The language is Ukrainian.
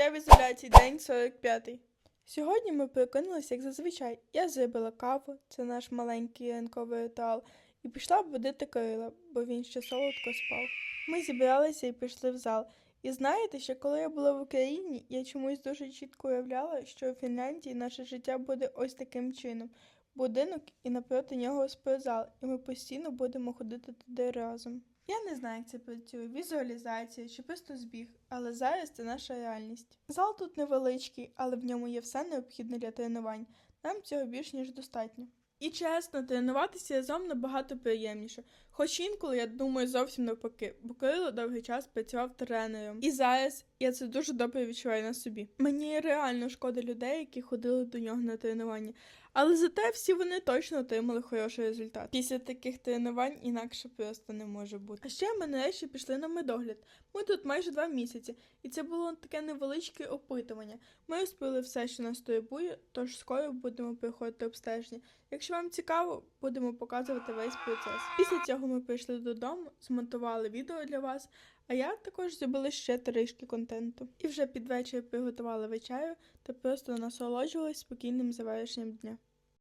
Життя в ізоляції, день 45. Сьогодні ми прокинулися, як зазвичай. Я зробила каву, це наш маленький ранковий ритуал, і пішла будити Кирила, бо він ще солодко спав. Ми зібралися і пішли в зал. І знаєте, що коли я була в Україні, я чомусь дуже чітко уявляла, що у Фінляндії наше життя буде ось таким чином. Будинок і напроти нього спортзал, і ми постійно будемо ходити туди разом. Я не знаю, як це працює, візуалізація чи просто збіг, але зараз це наша реальність. Зал тут невеличкий, але в ньому є все необхідне для тренувань. Нам цього більш ніж достатньо. І чесно, тренуватися разом набагато приємніше. Хоч інколи я думаю зовсім навпаки, бо Кирило довгий час працював тренером. І зараз я це дуже добре відчуваю на собі. Мені реально шкода людей, які ходили до нього на тренування. Але зате всі вони точно отримали хороший результат. Після таких тренувань інакше просто не може бути. А ще ми нарешті пішли на медогляд. Ми тут майже два місяці, і це було таке невеличке опитування. Ми розповіли все, що нас турбує, тож скоро будемо проходити обстеження. Якщо вам цікаво, будемо показувати весь процес. Після цього ми прийшли додому, змонтували відео для вас. А я також зробила ще трішки контенту. І вже під вечір приготували вечерю та просто насолоджувалась спокійним завершенням дня.